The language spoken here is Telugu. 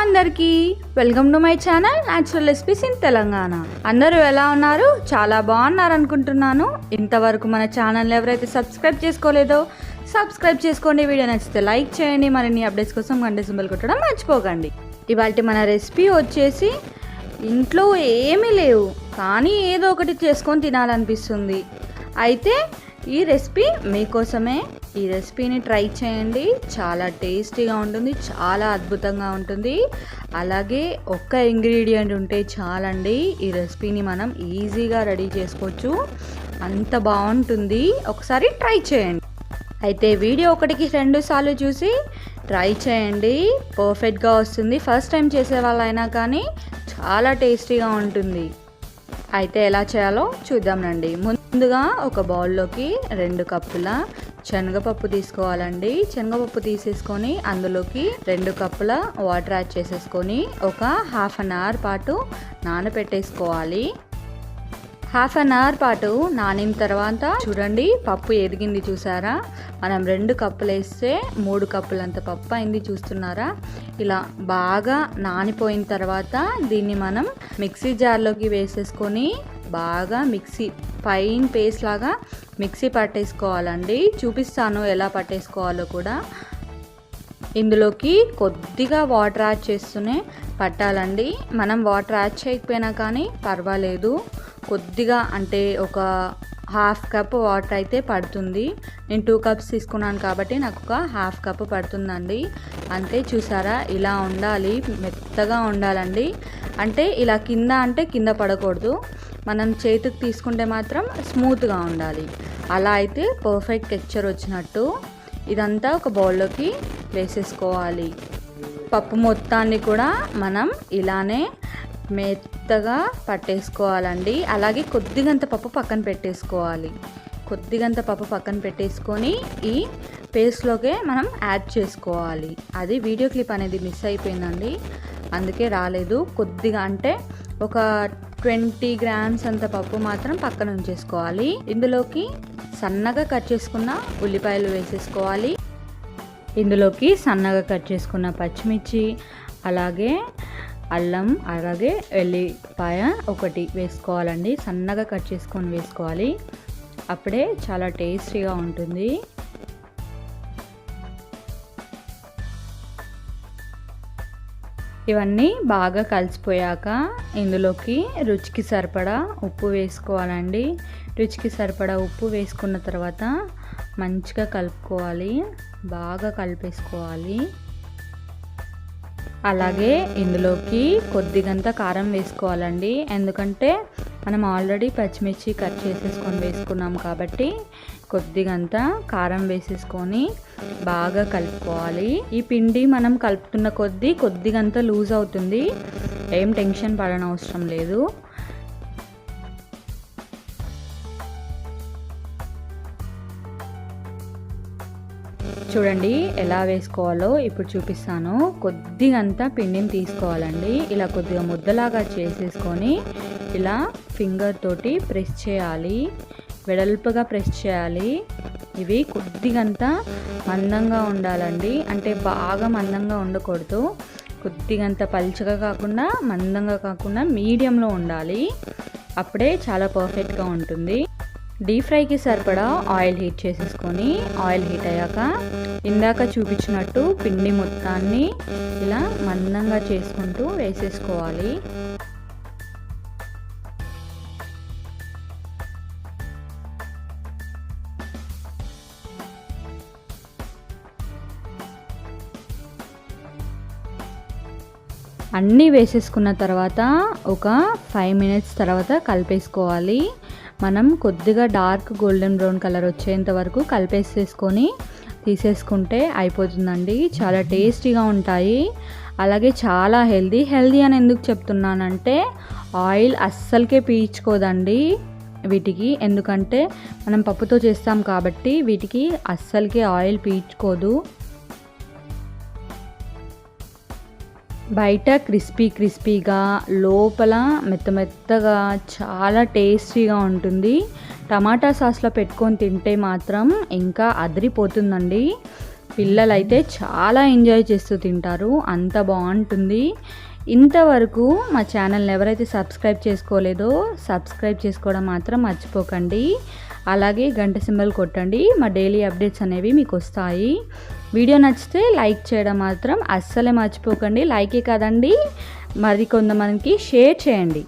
అందరికీ welcome to my channel natural recipes in Telangana అందరూ ఎలా ఉన్నారు? చాలా బాగున్నారు అనుకుంటున్నాను ఇంతవరకు మన ఛానల్ ఎవరైతే సబ్స్క్రైబ్ చేసుకోలేదో సబ్స్క్రైబ్ చేసుకోండి. వీడియో నచ్చితే లైక్ చేయండి. మరిన్ని అప్డేట్స్ కోసం గంట సింబల్ కొట్టడం మర్చిపోకండి. ఇవాళ మన రెసిపీ వచ్చేసి ఇంట్లో ఏమీ లేవు కానీ ఏదో ఒకటి చేసుకొని తినాలనిపిస్తుంది. అయితే ఈ రెసిపీ మీకోసమే. ఈ రెసిపీని ట్రై చేయండి. చాలా టేస్టీగా ఉంటుంది చాలా అద్భుతంగా ఉంటుంది. అలాగే ఒక్క ఇంగ్రీడియంట్ ఉంటే చాలండి. ఈ రెసిపీని మనం ఈజీగా రెడీ చేసుకోవచ్చు. అంత బాగుంటుంది. ఒకసారి ట్రై చేయండి. అయితే వీడియో ఒకటికి రెండు సార్లు చూసి ట్రై చేయండి. పర్ఫెక్ట్గా వస్తుంది. ఫస్ట్ టైం చేసే వాళ్ళైనా కానీ చాలా టేస్టీగా ఉంటుంది. అయితే ఎలా చేయాలో చూద్దాం రండి. ముందుగా ఒక బౌల్లోకి రెండు కప్పుల శనగపప్పు తీసుకోవాలండి. శనగపప్పు తీసేసుకొని అందులోకి రెండు కప్పుల వాటర్ యాడ్ చేసేసుకొని ఒక హాఫ్ అన్ అవర్ పాటు నానబెట్టేసుకోవాలి. హాఫ్ అన్ అవర్ పాటు నానిన తర్వాత చూడండి పప్పు ఎదిగింది చూసారా? మనం రెండు కప్పులు వేస్తే మూడు కప్పులంత పప్పు అయింది చూస్తున్నారా? ఇలా బాగా నానిపోయిన తర్వాత దీన్ని మనం మిక్సీ జార్లోకి వేసేసుకొని బాగా మిక్సీ ఫైన్ పేస్ట్ లాగా మిక్సీ పట్టేసుకోవాలండి. చూపిస్తాను ఎలా పట్టేసుకోవాలో కూడా. ఇందులోకి కొద్దిగా వాటర్ యాడ్ చేస్తూనే పట్టాలండి. మనం వాటర్ యాడ్ చేయకపోయినా కానీ పర్వాలేదు. కొద్దిగా అంటే ఒక హాఫ్ కప్ వాటర్ అయితే పడుతుంది. నేను టూ కప్స్ తీసుకున్నాను కాబట్టి నాకు ఒక హాఫ్ కప్ పడుతుందండి. అంతే చూసారా? ఇలా ఉండాలి మెత్తగా ఉండాలండి. అంటే ఇలా కింద అంటే కింద పడకూడదు. మనం చేతికి తీసుకుంటే మాత్రం స్మూత్గా ఉండాలి. అలా అయితే పర్ఫెక్ట్ టెక్చర్ వచ్చినట్టు ఇదంతా ఒక బౌల్లోకి వేసేసుకోవాలి. పప్పు మొత్తాన్ని కూడా మనం ఇలానే మెత్తగా పట్టేసుకోవాలండి. అలాగే కొద్దిగంత పప్పు పక్కన పెట్టేసుకోవాలి. కొద్దిగంత పప్పు పక్కన పెట్టేసుకొని ఈ పేస్ట్లోకే మనం యాడ్ చేసుకోవాలి. అది వీడియో క్లిప్ అనేది మిస్ అయిపోయిందండి. అందుకే రాలేదు. కొద్దిగా అంటే ఒక ట్వంటీ గ్రామ్స్ అంత పప్పు మాత్రం పక్కన ఉంచేసుకోవాలి. ఇందులోకి సన్నగా కట్ చేసుకున్న ఉల్లిపాయలు వేసేసుకోవాలి. ఇందులోకి సన్నగా కట్ చేసుకున్న పచ్చిమిర్చి అలాగే అల్లం అలాగే ఎల్లిపాయ ఒకటి వేసుకోవాలండి. సన్నగా కట్ చేసుకొని వేసుకోవాలి. అప్పుడే చాలా టేస్టీగా ఉంటుంది. ఇవన్నీ బాగా కలిసిపోయాక ఇందులోకి రుచికి సరిపడా ఉప్పు వేసుకోవాలండి. రుచికి సరిపడా ఉప్పు వేసుకున్న తర్వాత మంచిగా కలుపుకోవాలి. బాగా కలిపేసుకోవాలి. అలాగే ఇందులోకి కొద్దిగంత కారం వేసుకోవాలండి. ఎందుకంటే మనం ఆల్రెడీ పచ్చిమిర్చి కట్ చేసేసుకొని వేసుకున్నాం కాబట్టి కొద్దిగంత కారం వేసేసుకొని బాగా కలుపుకోవాలి. ఈ పిండి మనం కలుపుతున్న కొద్దీ కొద్దిగంత లూజ్ అవుతుంది. ఏం టెన్షన్ పడనవసరం లేదు. చూడండి ఎలా వేసుకోవాలో ఇప్పుడు చూపిస్తాను. కొద్దిగంత పిండిని తీసుకోవాలండి. ఇలా కొద్దిగా ముద్దలాగా చేసేసుకొని ఇలా ఫింగర్ తోటి ప్రెస్ చేయాలి. వెడల్పుగా ప్రెస్ చేయాలి. ఇవి కొద్దిగంత మందంగా ఉండాలండి. అంటే బాగా మందంగా ఉండకూడదు. కొద్దిగంత పల్చగా కాకుండా మందంగా కాకుండా మీడియంలో ఉండాలి. అప్పుడే చాలా పర్ఫెక్ట్గా ఉంటుంది. డీప్ ఫ్రైకి సరిపడా ఆయిల్ హీట్ చేసేసుకొని ఆయిల్ హీట్ అయ్యాక ఇందాక చూపించినట్టు పిండి మొత్తాన్ని ఇలా మందంగా చేసుకుంటూ వేసేసుకోవాలి. అన్నీ వేసేసుకున్న తర్వాత ఒక ఫైవ్ మినిట్స్ తర్వాత కలిపేసుకోవాలి. మనం కొద్దిగా డార్క్ గోల్డెన్ బ్రౌన్ కలర్ వచ్చేంత వరకు కలిపేసేసుకొని తీసేసుకుంటే అయిపోతుందండి. చాలా టేస్టీగా ఉంటాయి. అలాగే చాలా హెల్దీ హెల్దీ అని ఎందుకు చెప్తున్నానంటే ఆయిల్ అస్సలకే పీల్చుకోదండి వీటికి. ఎందుకంటే మనం పప్పుతో చేస్తాం కాబట్టి వీటికి అస్సలకే ఆయిల్ పీల్చుకోదు. బయట క్రిస్పీ క్రిస్పీగా లోపల మెత్త మెత్తగా చాలా టేస్టీగా ఉంటుంది. టమాటా సాస్లో పెట్టుకొని తింటే మాత్రం ఇంకా అదిరిపోతుందండి. పిల్లలైతే చాలా ఎంజాయ్ చేస్తూ తింటారు. అంత బాగుంటుంది. ఇంతవరకు మా ఛానల్ని ఎవరైతే సబ్స్క్రైబ్ చేసుకోలేదో సబ్స్క్రైబ్ చేసుకోవడం మాత్రం మర్చిపోకండి. అలాగే గంట సింబల్ కొట్టండి. మా డైలీ అప్డేట్స్ అనేవి మీకు వస్తాయి. వీడియో నచ్చితే లైక్ చేయడం మాత్రం అస్సలే మర్చిపోకండి. లైకే కాదండి. మరి కొంతమందికి షేర్ చేయండి.